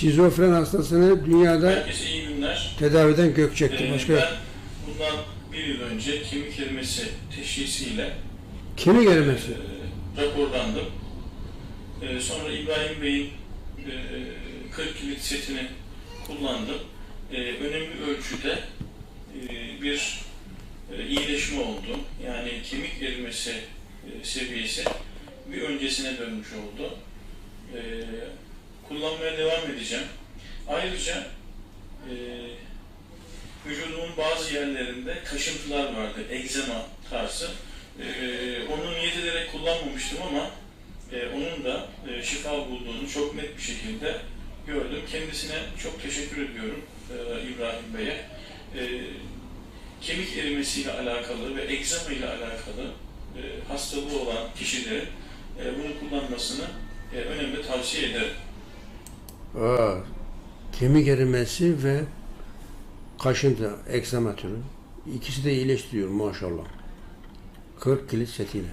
Şizofren hastasını dünyada Herkese iyi günler. tedaviden gök çekti. Ee, Başka ben bundan bir yıl önce kemik erimesi teşhisiyle kemik erimesi. e, raporlandım. E, sonra İbrahim Bey'in e, 40 kilit setini kullandım. E, önemli ölçüde e, bir e, iyileşme oldu. Yani kemik erimesi e, seviyesi bir öncesine dönmüş oldu. E, kullanmaya devam edeceğim. Ayrıca e, vücudumun bazı yerlerinde kaşıntılar vardı, egzema tarzı. Ee, onu niyet ederek kullanmamıştım ama e, onun da e, şifa bulduğunu çok net bir şekilde gördüm. Kendisine çok teşekkür ediyorum e, İbrahim Bey'e. E, kemik erimesiyle alakalı ve egzama ile alakalı e, hastalığı olan kişilerin e, bunu kullanmasını e, önemli tavsiye ederim. Aa, kemik erimesi ve kaşıntı, egzama türü. İkisi de iyileştiriyor maşallah. 40 kilit setiyle.